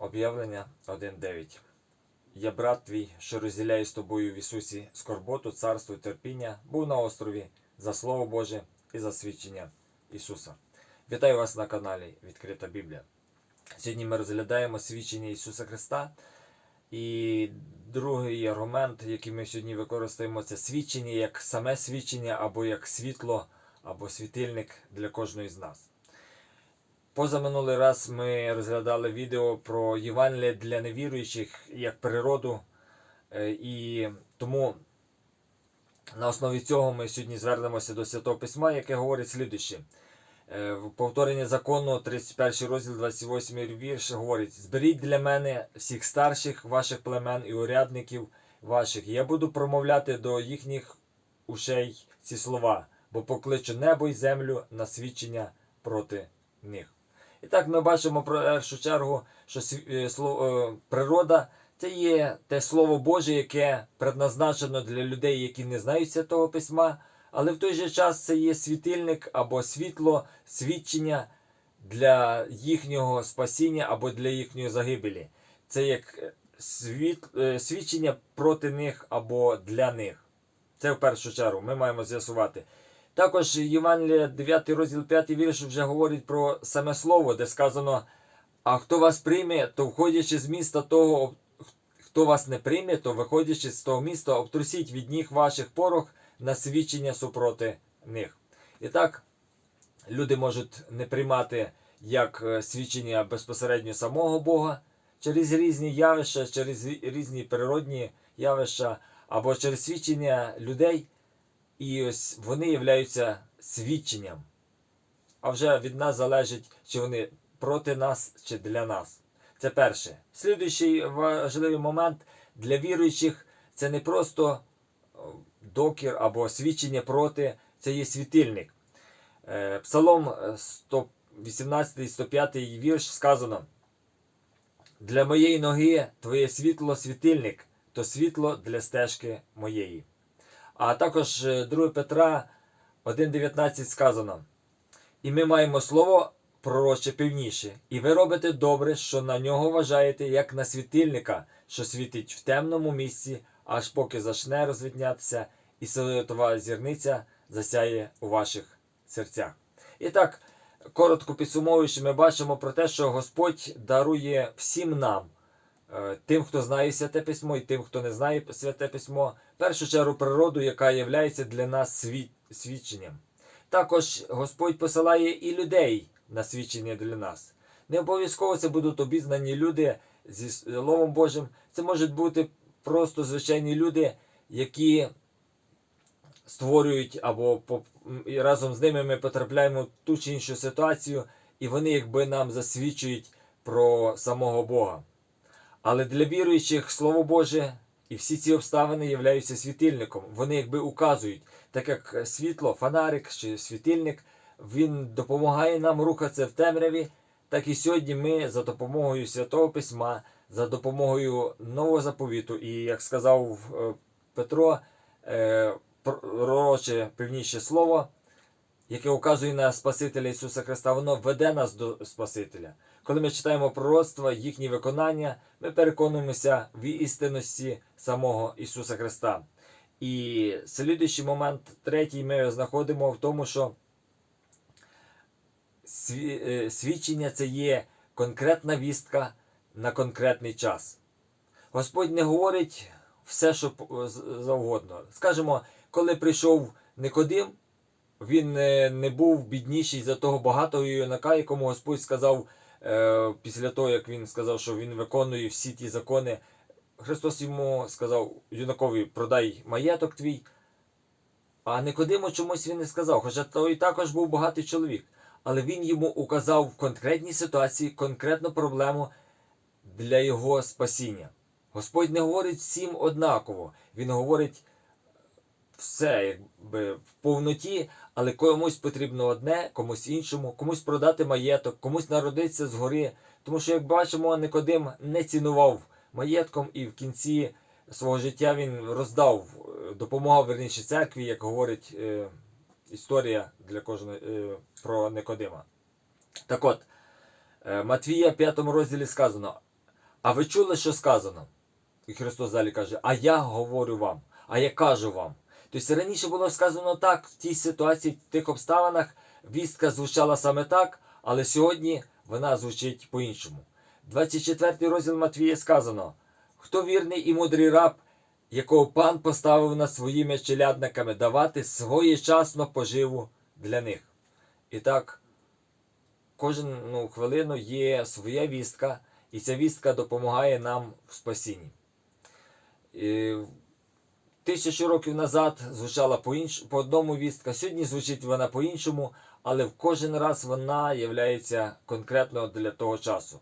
Об'явлення 1.9. Я брат твій, що розділяє з тобою в Ісусі скорботу, царство і терпіння, був на острові за Слово Боже і за свідчення Ісуса. Вітаю вас на каналі Відкрита Біблія. Сьогодні ми розглядаємо свідчення Ісуса Христа. І другий аргумент, який ми сьогодні використаємо, це свідчення як саме свідчення, або як світло, або світильник для кожної з нас. Позаминулий раз ми розглядали відео про Євангеліє для невіруючих як природу. Е, І тому на основі цього ми сьогодні звернемося до Святого Письма, яке говорить слідуще. Е, В повторенні закону, 31 розділ, 28 вірш, говорить: Зберіть для мене всіх старших ваших племен і урядників ваших. Я буду промовляти до їхніх ушей ці слова, бо покличу небо і землю на свідчення проти них. І так ми бачимо про першу чергу, що е, е, природа це є те слово Боже, яке предназначено для людей, які не знають святого письма, але в той же час це є світильник або світло, свідчення для їхнього спасіння або для їхньої загибелі. Це як е, світ, свідчення проти них або для них. Це в першу чергу ми маємо з'ясувати. Також Євангелія 9 розділ 5 вірш вже говорить про саме слово, де сказано: А хто вас прийме, то входячи з міста того, хто вас не прийме, то виходячи з того міста, обтрусіть від ніг ваших порох на свідчення супроти них. І так, люди можуть не приймати як е, свідчення безпосередньо самого Бога через різні явища, через різні природні явища, або через свідчення людей. І ось вони являються свідченням. А вже від нас залежить, чи вони проти нас, чи для нас. Це перше. Слідуючий важливий момент для віруючих це не просто докір або свідчення проти, це є світильник. Е, Псалом 118, 105 вірш сказано: Для моєї ноги твоє світло світильник, то світло для стежки моєї. А також е, 2 Петра 1.19 сказано. І ми маємо слово пророче певніше, і ви робите добре, що на нього вважаєте, як на світильника, що світить в темному місці, аж поки зачне розвіднятися, і світова зірниця засяє у ваших серцях. І так, коротко підсумовуючи, ми бачимо про те, що Господь дарує всім нам. Е, Тим, хто знає святе письмо, і тим, хто не знає святе письмо, в першу чергу природу, яка є для нас свідченням. Також Господь посилає і людей на свідчення для нас. Не обов'язково це будуть обізнані люди зі Словом Божим. Це можуть бути просто звичайні люди, які створюють або разом з ними ми потрапляємо в ту чи іншу ситуацію, і вони якби нам засвідчують про самого Бога. Але для віруючих Слово Боже і всі ці обставини являються світильником. Вони якби указують, так як світло, фонарик чи світильник, він допомагає нам рухатися в темряві, так і сьогодні ми за допомогою Святого Письма, за допомогою нового заповіту, і як сказав е, Петро, е, пророче певніше слово, яке указує на Спасителя Ісуса Христа, воно веде нас до Спасителя. Коли ми читаємо пророцтва, їхні виконання, ми переконуємося в істинності самого Ісуса Христа. І слідуючий момент, третій, ми знаходимо в тому, що е, свідчення це є конкретна вістка на конкретний час. Господь не говорить все, що завгодно. Скажімо, коли прийшов Никодим, він е, не був бідніший за того багатого юнака, якому Господь сказав після того, як він сказав, що він виконує всі ті закони. Христос йому сказав юнакові, продай маєток твій. А Никодиму чомусь він не сказав, хоча той також був багатий чоловік. Але він йому указав в конкретній ситуації конкретну проблему для його спасіння. Господь не говорить всім однаково. Він говорить все якби в повноті, але комусь потрібно одне, комусь іншому, комусь продати маєток, комусь народитися згори. Тому що, як бачимо, Никодим не цінував маєтком і в кінці свого життя він роздав, е, допомагав верніше церкві, як говорить е, історія для кожної е, про Никодима. Так от, е, Матвія, 5 розділі сказано: А ви чули, що сказано? І Христос далі каже: А я говорю вам, а я кажу вам. Тобто раніше було сказано так, в тій ситуації, в тих обставинах, вістка звучала саме так, але сьогодні вона звучить по-іншому. 24 розділ Матвія сказано: Хто вірний і мудрий раб, якого пан поставив над своїми челядниками, давати своєчасно поживу для них. І так, кожну хвилину є своя вістка, і ця вістка допомагає нам в спасінні. І Тисячу років назад звучала по, інш... по одному вістка, сьогодні звучить вона по-іншому, але в кожен раз вона є конкретно для того часу.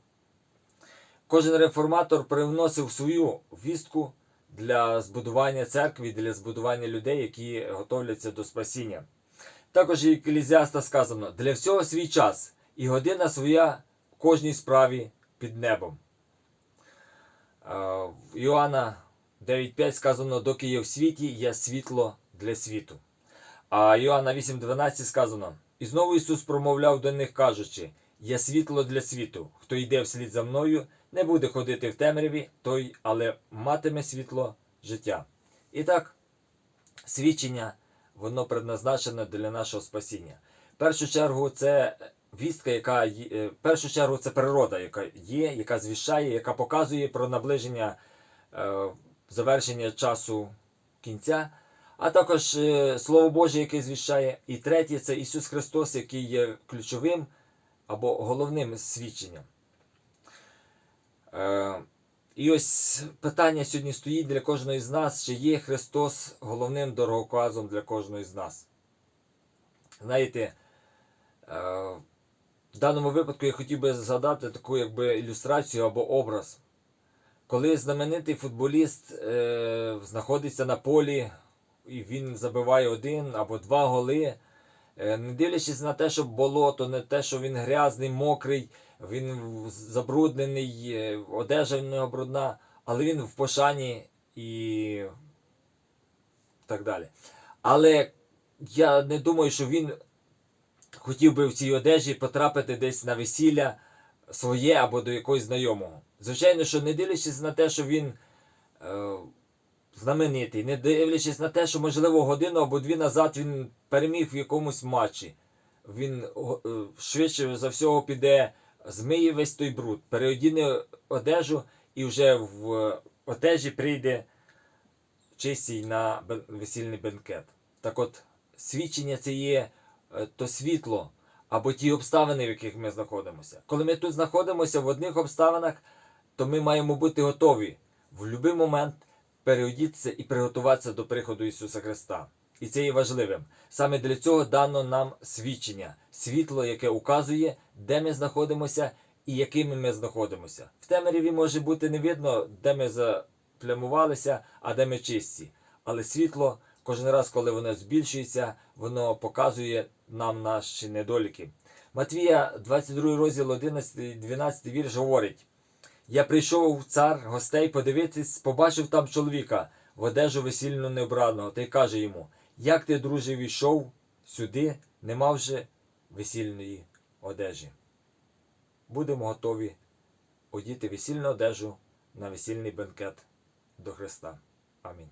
Кожен реформатор привносив свою вістку для збудування церкви, для збудування людей, які готовляться до спасіння. Також і Екклезіаста сказано: для всього свій час і година своя в кожній справі під небом. Е, В Іоанна 9.5 сказано, доки є в світі, є світло для світу. А Іоанна 8.12 сказано: І знову Ісус промовляв до них, кажучи: Я світло для світу. Хто йде вслід за мною, не буде ходити в темряві, той, але матиме світло життя. І так, свідчення, воно предназначене для нашого спасіння. В першу чергу, це вістка, яка є- е, в першу чергу, це природа, яка є, яка звіщає, яка показує про наближення е, завершення часу кінця, а також е, Слово Боже, яке звіщає. І третє це Ісус Христос, який є ключовим або головним свідченням. Е, І ось питання сьогодні стоїть для кожного з нас, чи є Христос головним дороговказом для кожного з нас. Знаєте, е, в даному випадку я хотів би згадати таку якби ілюстрацію або образ. Коли знаменитий футболіст е, знаходиться на полі і він забиває один або два голи, е, не дивлячись на те, що болото, не те, що він грязний, мокрий, він забруднений, е, одежа в нього брудна, але він в пошані і так далі. Але я не думаю, що він хотів би в цій одежі потрапити десь на весілля своє або до якогось знайомого. Звичайно, що не дивлячись на те, що він е, знаменитий, не дивлячись на те, що, можливо, годину або дві назад він переміг в якомусь матчі, він е, швидше за всього піде, змиє весь той бруд, переодіне одежу і вже в одежі прийде чистій на весільний бенкет. Так от, свідчення це є е, то світло або ті обставини, в яких ми знаходимося. Коли ми тут знаходимося в одних обставинах, то ми маємо бути готові в будь-який момент переодітися і приготуватися до приходу Ісуса Христа. І це є важливим. Саме для цього дано нам свідчення, світло, яке указує, де ми знаходимося і якими ми знаходимося. В темряві може бути не видно, де ми заплямувалися, а де ми чисті. Але світло кожен раз, коли воно збільшується, воно показує нам наші недоліки. Матвія, 22 розділ 11, 12 вірш говорить: Я прийшов в цар гостей подивитись, побачив там чоловіка в одежу весільно необраного, та й каже йому: Як ти, друже, війшов сюди, не мавши весільної одежі? Будемо готові одіти весільну одежу на весільний бенкет до Христа. Амінь.